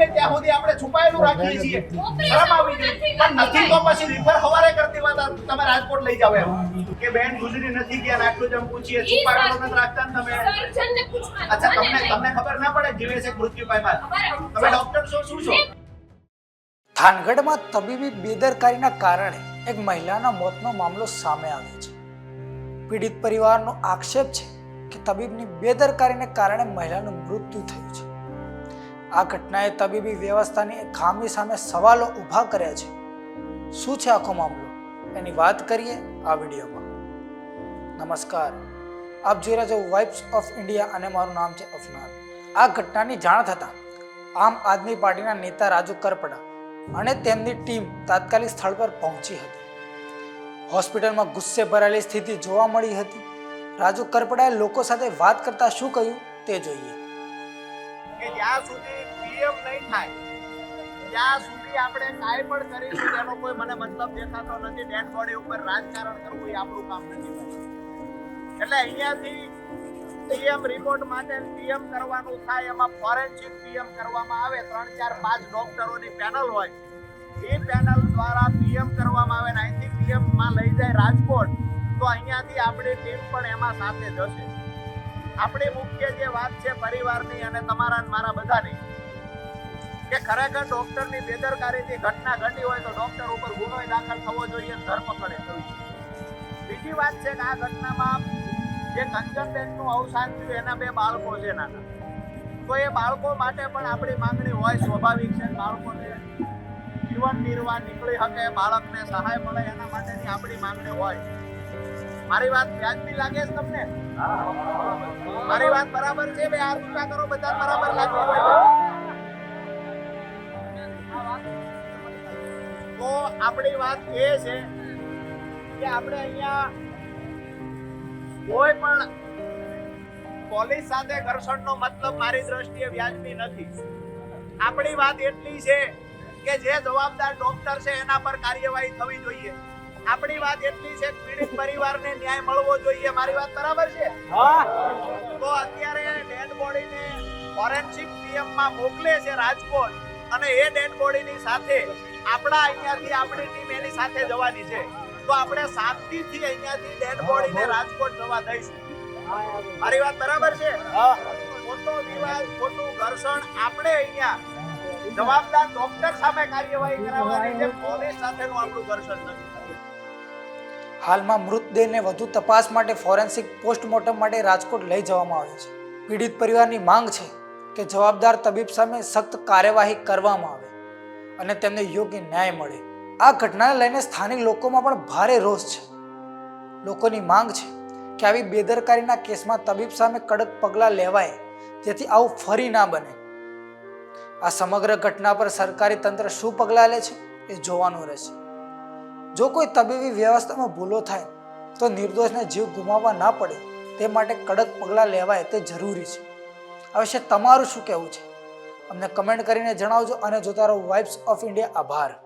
ગઈ ત્યાં સુધી આપણે છુપાયેલું રાખીએ છીએ. શરમ આવી જોઈએ પણ નથી તો પછી રિફર હવારે કરતી વાત તમે રાજકોટ લઈ જાવ એમ. કે બેન ગુજરી નથી ગયા આટલું જ એમ પૂછીએ. છુપાયેલું નથી રાખતા તમે. અચ્છા તમને તમને ખબર ના પડે જીવે છે મૃત્યુ પામ્યા. તમે ડોક્ટર છો શું છો? થાનગઢમાં તબીબી બેદરકારીના કારણે એક મહિલાના મોતનો મામલો સામે આવ્યો છે. પીડિત પરિવારનો આક્ષેપ છે કે તબીબની બેદરકારીને કારણે મહિલાનું મૃત્યુ થયું. આ ઘટનાએ તબીબી વ્યવસ્થાની ખામી સામે સવાલો ઊભા કર્યા છે. શું છે આખો મામલો? એની વાત કરીએ આ વિડીયોમાં. નમસ્કાર. આપ જોઈ રહ્યા છો વાઇબ્સ ઓફ ઇન્ડિયા અને મારું નામ છે અફનાન. આ ઘટનાની જાણ થતાં આમ આદમી પાર્ટીના નેતા રાજુ કરપડા અને તેમની ટીમ તાત્કાલિક સ્થળ પર પહોંચી હતી. હોસ્પિટલમાં ગુસ્સે ભરાયેલી સ્થિતિ જોવા મળી હતી. રાજુ કરપડાએ લોકો સાથે વાત કરતા શું કહ્યું તે જોઈએ. જ્યાં સુધી પીએમ નહીં થાય. ત્યાં સુધી આપણે કાંઈ પણ કરીશું, તેનો કોઈ મને મતલબ દેખાતો નથી. ડેડ બોડી ઉપર રાજકારણ કરવું એ આપણું કામ નથી એટલે અહીંયાથી પીએમ રિપોર્ટ માટે પીએમ કરવાનું થાય, એમાં ફોરેન્સિક પીએમ કરવામાં આવે. ત્રણ, ચાર, પાંચ ડોક્ટરોની પેનલ હોય. એ પેનલ દ્વારા પીએમ કરવામાં આવે ને અહીંથી પીએમમાં લઈ જાય રાજકોટ, તો અહીંયાથી આપણી ટીમ પણ એમાં સાથે જશે. આપણી મુખ્ય જે વાત છે પરિવારની અને તમારા મારા બધાની કે ખરેખર ડોક્ટરની બેદરકારીથી ઘટના ઘટી હોય તો ડોક્ટર ઉપર ગુનો દાખલ થવો જોઈએ ધરપકડે થવી બીજી વાત છે કે આ ઘટનામાં જે કંચનબેનનું અવસાન થયું એના બે બાળકો છે નાના. તો એ બાળકો માટે પણ આપણી માંગણી હોય સ્વાભાવિક છે બાળકોને જીવન નિર્વાહ નીકળી શકે બાળકને સહાય મળે એના માટેની આપણી માંગણી હોય. મારી વાત વ્યાજબી લાગે છે તમને? મારી વાત બરાબર છે? બે આ કરો બધા બરાબર લાગી હોય તો આપણી વાત એ છે કે આપણે અહીંયા કોઈ પણ પોલીસ સાથે ઘર્ષણનો મતલબ મારી દ્રષ્ટિએ વ્યાજબી નથી. આપણી વાત એટલી છે કે જે જવાબદાર ડોક્ટર છે એના પર કાર્યવાહી થવી જોઈએ. આપણી વાત એટલી છે પીડિત પરિવારને ન્યાય મળવો જોઈએ. મારી વાત બરાબર છે? તો અત્યારે ડેડ બોડીને ફોરેન્સિક પીએમમાં મોકલે છે રાજકોટ. અને એ ડેડ બોડીની સાથે આપણા અહીંયાથી આપણી ટીમ એની સાથે જવાની છે. તો આપણે શાંતિથી અહીંયાથી ડેડ બોડીને રાજકોટ જવા દઈશું. મારી વાત બરાબર છે? ખોટો વિવાદ ખોટું ઘર્ષણ આપણે અહીંયા જવાબદાર ડોક્ટર સામે કાર્યવાહી કરાવવાની છે. પોલીસ સાથેનું આપણું ઘર્ષણ નથી. હાલમાં મૃતદેહને વધુ તપાસ માટે ફોરેન્સિક પોસ્ટમોર્ટમ માટે રાજકોટ લઈ જવામાં આવ્યો છે. પીડિત પરિવારની માંગ છે. કે જવાબદાર તબીબ સામે સખ્ત કાર્યવાહી કરવામાં આવે અને તેમને યોગ્ય ન્યાય મળે. આ ઘટનાને લઈને સ્થાનિક લોકોમાં પણ ભારે રોષ છે. લોકોની માંગ છે કે આવી બેદરકારીના કેસમાં તબીબ સામે કડક પગલાં લેવાય, જેથી આવું ફરી ના બને. આ સમગ્ર ઘટના પર સરકારી તંત્ર શું પગલાં લે છે એ જોવાનું રહેશે. જો કોઈ તબીબી વ્યવસ્થામાં ભૂલો થાય, તો નિર્દોષને જીવ ગુમાવવા ના પડે, તે માટે કડક પગલાં લેવાય તે જરૂરી છે. આ છે તમારું શું કહેવું છે? અમને કમેન્ટ કરીને જણાવજો અને જોતા રહો વાઇબ્સ ઓફ ઇન્ડિયા આભાર.